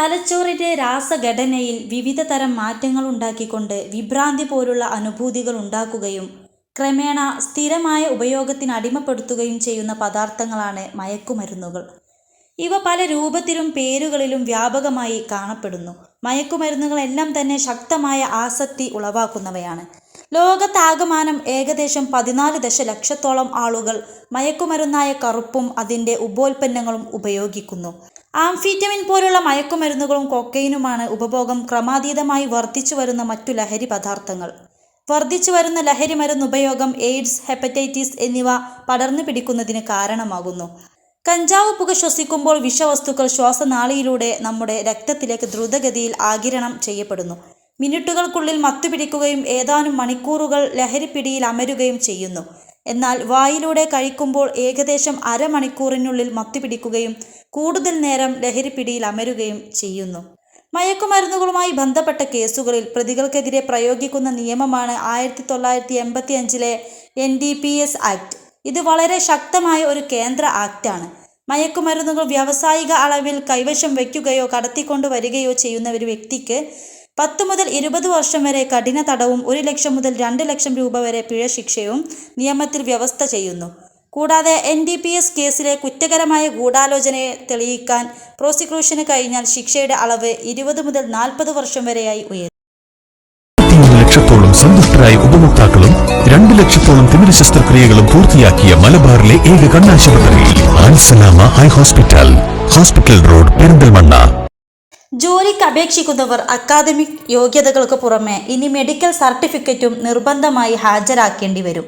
തലച്ചോറിന്റെ രാസഘടനയിൽ വിവിധ തരം മാറ്റങ്ങൾ ഉണ്ടാക്കിക്കൊണ്ട് വിഭ്രാന്തി പോലുള്ള അനുഭൂതികൾ ഉണ്ടാക്കുകയും ക്രമേണ സ്ഥിരമായ ഉപയോഗത്തിന് അടിമപ്പെടുത്തുകയും ചെയ്യുന്ന പദാർത്ഥങ്ങളാണ് മയക്കുമരുന്നുകൾ. ഇവ പല രൂപത്തിലും പേരുകളിലും വ്യാപകമായി കാണപ്പെടുന്നു. മയക്കുമരുന്നുകളെല്ലാം തന്നെ ശക്തമായ ആസക്തി ഉളവാക്കുന്നവയാണ്. ലോകത്താകമാനം ഏകദേശം പതിനാല് ദശലക്ഷത്തോളം ആളുകൾ മയക്കുമരുന്നായ കറുപ്പും അതിന്റെ ഉപോൽപ്പന്നങ്ങളും ഉപയോഗിക്കുന്നു. ആംഫീറ്റമിൻ പോലുള്ള മയക്കുമരുന്നുകളും കൊക്കൈനുമാണ് ഉപഭോഗം ക്രമാതീതമായി വർദ്ധിച്ചു വരുന്ന മറ്റു ലഹരി പദാർത്ഥങ്ങൾ. വർദ്ധിച്ചു വരുന്ന ലഹരി മരുന്ന് ഉപയോഗം എയ്ഡ്സ് ഹെപ്പറ്റൈറ്റിസ് എന്നിവ പടർന്നു പിടിക്കുന്നതിന് കാരണമാകുന്നു. കഞ്ചാവ് പുക ശ്വസിക്കുമ്പോൾ വിഷവസ്തുക്കൾ ശ്വാസനാളിയിലൂടെ നമ്മുടെ രക്തത്തിലേക്ക് ദ്രുതഗതിയിൽ ആകിരണം ചെയ്യപ്പെടുന്നു. മിനിറ്റുകൾക്കുള്ളിൽ മത്തുപിടിക്കുകയും ഏതാനും മണിക്കൂറുകൾ ലഹരിപ്പിടിയിൽ അമരുകയും ചെയ്യുന്നു. എന്നാൽ വായിലൂടെ കഴിക്കുമ്പോൾ ഏകദേശം അരമണിക്കൂറിനുള്ളിൽ മത്തുപിടിക്കുകയും കൂടുതൽ നേരം ലഹരിപ്പിടിയിൽ അമരുകയും ചെയ്യുന്നു. മയക്കുമരുന്നുകളുമായി ബന്ധപ്പെട്ട കേസുകളിൽ പ്രതികൾക്കെതിരെ പ്രയോഗിക്കുന്ന നിയമമാണ് ആയിരത്തി തൊള്ളായിരത്തി എൺപത്തി അഞ്ചിലെ N D P S act. ഇത് വളരെ ശക്തമായ ഒരു കേന്ദ്ര ആക്റ്റാണ്. മയക്കുമരുന്നുകൾ വ്യാവസായിക അളവിൽ കൈവശം വയ്ക്കുകയോ കടത്തിക്കൊണ്ടുവരികയോ ചെയ്യുന്ന ഒരു വ്യക്തിക്ക് പത്ത് മുതൽ ഇരുപത് വർഷം വരെ കഠിന തടവും ഒരു ലക്ഷം മുതൽ രണ്ട് ലക്ഷം രൂപ വരെ പിഴ ശിക്ഷയും നിയമത്തിൽ വ്യവസ്ഥ ചെയ്യുന്നു. കൂടാതെ എൻ ഡി പി എസ് കേസിലെ കുറ്റകരമായ ഗൂഢാലോചനയെ തെളിയിക്കാൻ പ്രോസിക്യൂഷന് കഴിഞ്ഞാൽ ശിക്ഷയുടെ അളവ് ഇരുപത് മുതൽ നാൽപ്പത് വർഷം വരെയായി ഉയരും. ലക്ഷത്തോളം സന്തുഷ്ടരായ ഉപഭോക്താക്കളും രണ്ട് ലക്ഷത്തോളം തിമിര ശസ്ത്രക്രിയകളും പൂർത്തിയാക്കിയ മലബാറിലെ ഏക കണ്ണാശുപത്രി. Al Salama eye hospital. Hospital road Perinthalmanna. ജോലിക്ക് അപേക്ഷിക്കുന്നവർ അക്കാദമിക് യോഗ്യതകൾക്ക് പുറമെ ഇനി മെഡിക്കൽ സർട്ടിഫിക്കറ്റും നിർബന്ധമായി ഹാജരാക്കേണ്ടി വരും.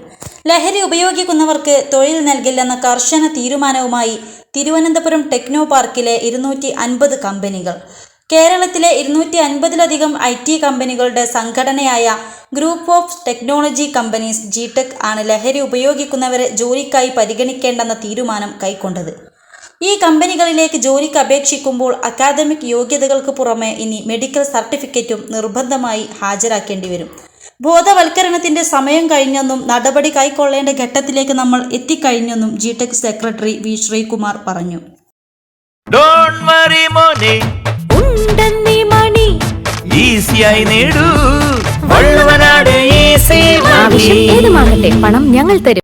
ലഹരി ഉപയോഗിക്കുന്നവർക്ക് തൊഴിൽ നൽകില്ലെന്ന കർശന തീരുമാനവുമായി തിരുവനന്തപുരം ടെക്നോ പാർക്കിലെ ഇരുന്നൂറ്റി അൻപത് കമ്പനികൾ. കേരളത്തിലെ ഇരുന്നൂറ്റി അൻപതിലധികം ഐ ടി കമ്പനികളുടെ സംഘടനയായ ഗ്രൂപ്പ് ഓഫ് ടെക്നോളജി കമ്പനീസ് ജിടെക് ആണ് ലഹരി ഉപയോഗിക്കുന്നവരെ ജോലിക്കായി പരിഗണിക്കേണ്ടെന്ന തീരുമാനം കൈക്കൊണ്ടത്. ഈ കമ്പനികളിലേക്ക് ജോലിക്ക് അപേക്ഷിക്കുമ്പോൾ അക്കാദമിക് യോഗ്യതകൾക്ക് പുറമെ ഇനി മെഡിക്കൽ സർട്ടിഫിക്കറ്റും നിർബന്ധമായി ഹാജരാക്കേണ്ടി വരും. ബോധവൽക്കരണത്തിന്റെ സമയം കഴിഞ്ഞെന്നും നടപടി കൈക്കൊള്ളേണ്ട ഘട്ടത്തിലേക്ക് നമ്മൾ എത്തിക്കഴിഞ്ഞെന്നും G tech secretary V. Sreekumar പറഞ്ഞു. ഡോൺ വറി മോനെ. ഉണ്ടെന്നീ മണി. ഈസിയായി നേടൂ. വള്ളുവനാട് ഈസി ആവശ്യം ഏതുമാകട്ടെ പണം ഞങ്ങൾ തരും.